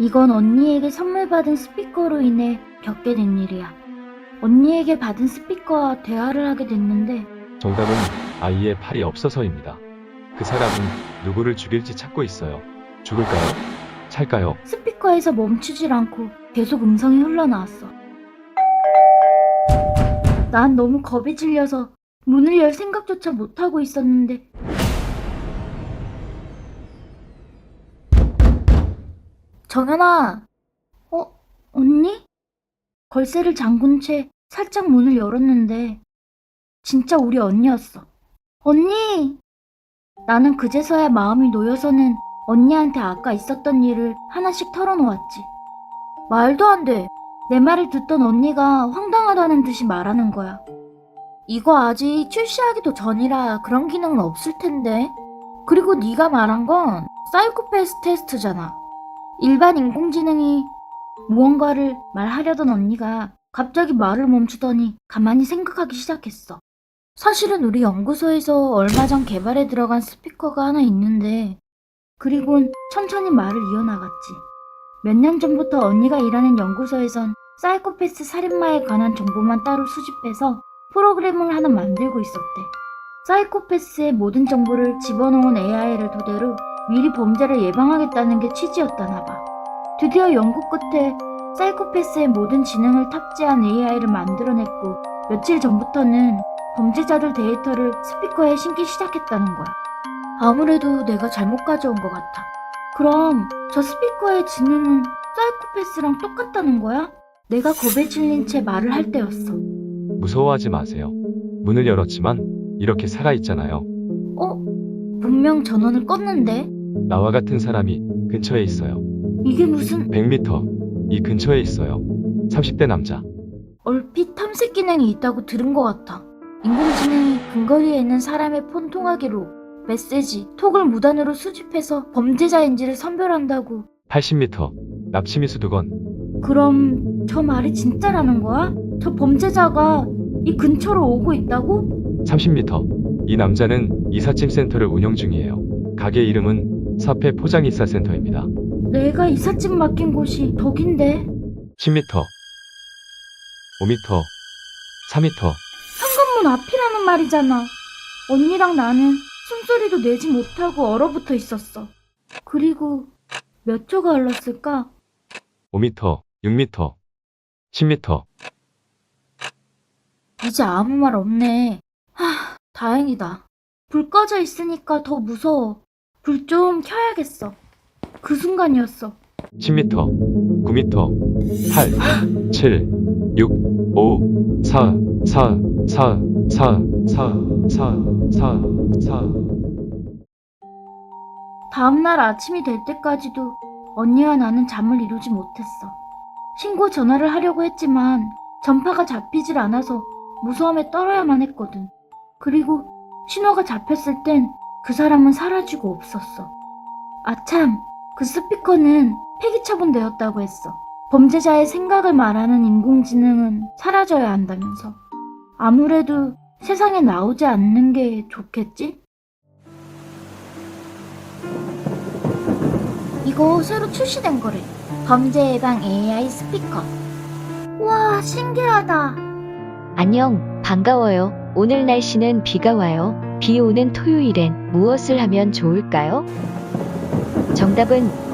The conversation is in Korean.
이건 언니에게 선물 받은 스피커로 인해 겪게 된 일이야. 언니에게 받은 스피커와 대화를 하게 됐는데 정답은 아이의 팔이 없어서입니다. 그 사람은 누구를 죽일지 찾고 있어요. 죽을까요? 찰까요? 스피커에서 멈추질 않고 계속 음성이 흘러나왔어. 난 너무 겁에 질려서 문을 열 생각조차 못하고 있었는데 정연아, 어, 언니? 걸쇠를 잠근 채 살짝 문을 열었는데 진짜 우리 언니였어. 언니! 나는 그제서야 마음이 놓여서는 언니한테 아까 있었던 일을 하나씩 털어놓았지. 말도 안 돼. 내 말을 듣던 언니가 황당하다는 듯이 말하는 거야. 이거 아직 출시하기도 전이라 그런 기능은 없을 텐데. 그리고 네가 말한 건 사이코패스 테스트잖아. 일반 인공지능이 무언가를 말하려던 언니가 갑자기 말을 멈추더니 가만히 생각하기 시작했어. 사실은 우리 연구소에서 얼마 전 개발에 들어간 스피커가 하나 있는데 그리곤 천천히 말을 이어나갔지. 몇 년 전부터 언니가 일하는 연구소에선 사이코패스 살인마에 관한 정보만 따로 수집해서 프로그램을 하나 만들고 있었대. 사이코패스의 모든 정보를 집어넣은 AI를 토대로 미리 범죄를 예방하겠다는 게 취지였다나 봐. 드디어 연구 끝에 사이코패스의 모든 지능을 탑재한 AI를 만들어냈고 며칠 전부터는 범죄자들 데이터를 스피커에 심기 시작했다는 거야. 아무래도 내가 잘못 가져온 것 같아. 그럼 저 스피커의 지능은 사이코패스랑 똑같다는 거야? 내가 겁에 질린 채 말을 할 때였어. 무서워하지 마세요. 문을 열었지만 이렇게 살아있잖아요. 어? 분명 전원을 껐는데? 나와 같은 사람이 근처에 있어요. 이게 무슨 100m. 이 근처에 있어요. 30대 남자. 얼핏 탐색 기능이 있다고 들은 것 같아. 인공지능이 근거리에 있는 사람의 폰 통화기로 메시지, 톡을 무단으로 수집해서 범죄자인지를 선별한다고. 80m. 납치 미수 두 건. 그럼 저 말이 진짜라는 거야? 저 범죄자가 이 근처로 오고 있다고? 30m. 이 남자는 이삿짐 센터를 운영 중이에요. 가게 이름은 사페 포장 이사 센터입니다. 내가 이삿짐 맡긴 곳이 덕인데 10m. 5m. 4m. 현관문 앞이라는 말이잖아. 언니랑 나는 숨소리도 내지 못하고 얼어붙어 있었어. 그리고 몇 초가 흘렀을까? 5m. 6m. 10m. 이제 아무 말 없네. 하, 다행이다. 불 꺼져 있으니까 더 무서워. 불 좀 켜야겠어. 그 순간이었어. 10m, 9m, 8, 7, 6, 5, 4, 4, 4, 4, 4, 4, 4, 4. 다음날 아침이 될 때까지도 언니와 나는 잠을 이루지 못했어. 신고 전화를 하려고 했지만 전파가 잡히질 않아서 무서움에 떨어야만 했거든. 그리고 신호가 잡혔을 땐 그 사람은 사라지고 없었어. 아참, 그 스피커는 폐기 처분되었다고 했어. 범죄자의 생각을 말하는 인공지능은 사라져야 한다면서. 아무래도 세상에 나오지 않는 게 좋겠지? 이거 새로 출시된 거래. 범죄 예방 AI 스피커. 와, 신기하다. 안녕, 반가워요. 오늘 날씨는 비가 와요. 비 오는 토요일엔 무엇을 하면 좋을까요? 정답은